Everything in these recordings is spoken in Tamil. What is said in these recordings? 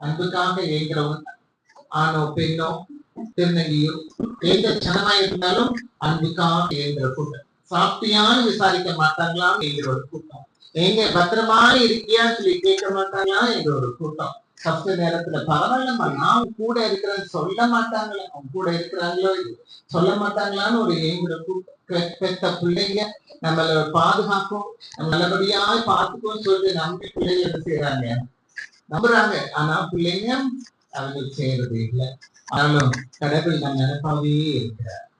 அன்புக்காக ஏங்குறவன் ஆணோ பெண்ணோ திருநங்கையோ எந்த ஜனமா இருந்தாலும் அன்புக்காக ஏங்குற கூட்டம். சாப்பிட்டியான்னு விசாரிக்க மாட்டாங்களான்னு என்கிற ஒரு கூட்டம். எங்க பத்திரமா இருக்கியான்னு சொல்லி கேட்க மாட்டாங்களா என்கிற ஒரு கூட்டம். சப்த நேரத்துல பரவாயில்லம்மா நான் கூட இருக்கிறேன்னு சொல்ல மாட்டாங்களா. அவங்க கூட இருக்கிறாங்களோ சொல்ல மாட்டாங்களான்னு ஒரு எங்களோட கூட்டம். பெ- பெத்த பிள்ளைங்க நம்மள பாதுகாக்கும் நல்லபடியா பார்த்துக்கும் சொல்லிட்டு நம்பி பிள்ளைங்க என்ன செய்யறாங்க நம்புறாங்க. ஆனா பிள்ளைங்க அவங்க செய்யறது இல்லை. ஆனாலும் கடவுள் நம்ம நினைப்பாவே இருக்கிறார்.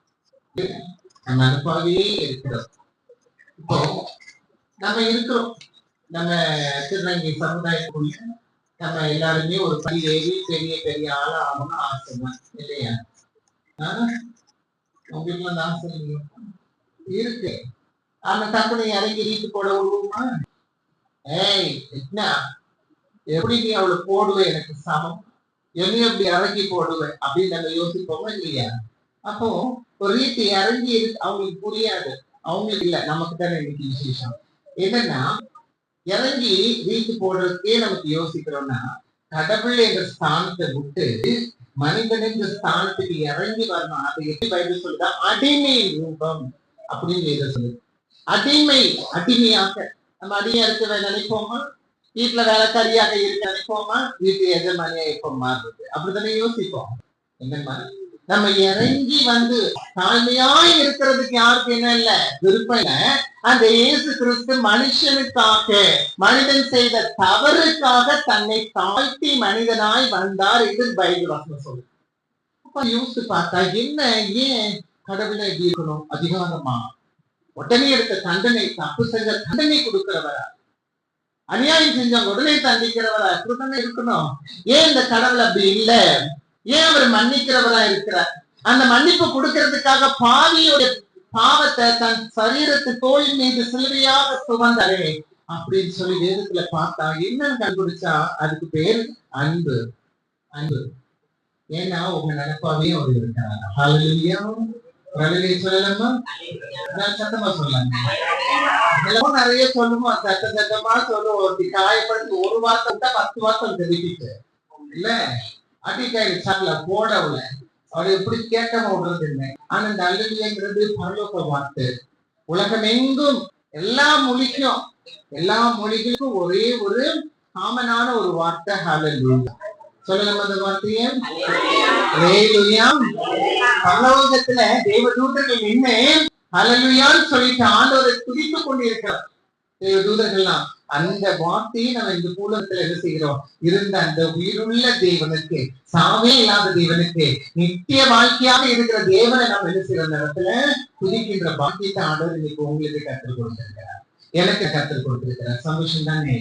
நம்ம நினைப்பாவே இருக்கிறோம். இப்போ நம்ம இருக்கிறோம். நம்ம திருநங்கை சமுதாயத்துக்குள்ள நம்ம எல்லாருமே ஒரு படி ஏறி பெரிய பெரிய ஆளா ஆகணும் ஆசைதான் இல்லையா? ஆஹ் உங்களுக்கு அந்த ஆசை இருக்கு. ஆனா டக்குனு இறங்கி ரீட்டு போட விடுவோமா? ஏய் என்ன? எப்படி நீ அவளை போடுவே எனக்கு சமம். என்னையும் அப்படி இறங்கி போடுவேன் அப்படின்னு நம்ம யோசிப்போமா இல்லையா? அப்போ ஒரு ரீதி இறங்கி அவங்களுக்கு புரியாது. அவங்களுக்கு இல்ல நமக்கு தானே இன்னைக்கு விசேஷம். என்னன்னா இறங்கி வீட்டு போடுறதுக்கே நமக்கு யோசிக்கிறோம்னா கடவுள் என்ற ஸ்தானத்தை விட்டு மனிதன் என்ற ஸ்தானத்துக்கு இறங்கி வரணும். அது எப்படி பைபிள் சொல்லுதா? அடிமை ரூபம் அப்படின்னு எதை சொல்லுது. அடிமை அடிமையாக. நம்ம அடிமையா இருக்க நினைப்போமா? வீட்டுல வேலைக்காரியாக இருக்க நினைப்போமா வீட்டு எஜமானியா எப்போ மாறுறது? அப்படித்தானே யோசிப்போம். என்னம்மா நம்ம இறங்கி வந்து தாழ்மையாய் இருக்கிறதுக்கு யாருக்கு என்ன இல்ல? விருப்பம் இல்ல. அந்த இயேசு கிறிஸ்து மனுஷனுக்காக மனிதன் செய்த தவறுக்காக தன்னை தாழ்த்தி மனிதனாய் வந்தார் என்று பைபிள் வசனம் சொல்லு அப்ப யோசித்து பார்த்தா என்ன ஏன் கடவுளை எப்படி இருக்கணும்? அதிகாரமா? உடனே எடுத்த தண்டனை தப்பு செஞ்ச தண்டனை கொடுக்கிறவரா? அநியாயம் செஞ்சவங்க உடனே தண்டிக்கிறவரா அப்படித்தானே இருக்கணும். ஏன் இந்த கடவுள் அப்படி இல்லை? ஏன் அவர் மன்னிக்கிறவரா இருக்கிறார்? அந்த மன்னிப்பு கொடுக்கறதுக்காக பாவியோட பாவத்தை தன் சரீரத்து தோல் மீது சிலுவையாக சுமந்தாரே. அப்படின்னு சொல்லி வேதத்துல பார்த்தா என்னன்னு கண்டுபிடிச்சா? அதுக்கு பேர் அன்பு. அன்பு. ஏன்னா உங்க நினைப்பாவே அவர் இருக்கிறார் ஹalleluya ஹalleluya சொல்லலாமா? நான் சத்தமா சொல்லலாமா? இதெல்லாம் நிறைய சொல்லுவோம் சட்ட சத்தமா சொல்லுவோம். அப்படி காயப்படுத்தி ஒரு வார்த்தை விட்டா பத்து வார்த்தை தெரிவிச்சு இல்ல? அடிக்காய் சார்ல போடவுல. அவர் எப்படி கேட்க விடுறது இல்லை. ஆனா இந்த அல்லலியங்கிறது பரலோக வார்த்தை உலகமெங்கும் எல்லா மொழிக்கும் எல்லா மொழிகளுக்கும் ஒரே ஒரு காமனான ஒரு வார்த்தை ஹalleluya சொல்லலாம் அந்த வார்த்தையை. ஹalleluya பரலோகத்துல தேவதூதர்கள் நின்று அலலுயான்னு சொல்லிட்டு ஆண்டவரை துதித்துக் கொண்டிருக்கிறார். தூதர்கள்லாம் அந்த வார்த்தையை நம்ம இந்த பூலத்துல என்ன செய்கிறோம்? இருந்த அந்த உயிருள்ள தேவனுக்கு சாவே இல்லாத தேவனுக்கு நித்திய வாழ்க்கையாக இருக்கிற தேவனை நம்ம என்ன செய்யற நேரத்துல இடத்துல துதிக்கின்ற பாக்கியத்தை ஆண்டவர் இன்னைக்கு உங்களுக்கு கற்றுக் கொடுத்திருக்கிறார். எனக்கு கற்றுக் கொடுத்திருக்கிறார். சந்தோஷம் தானே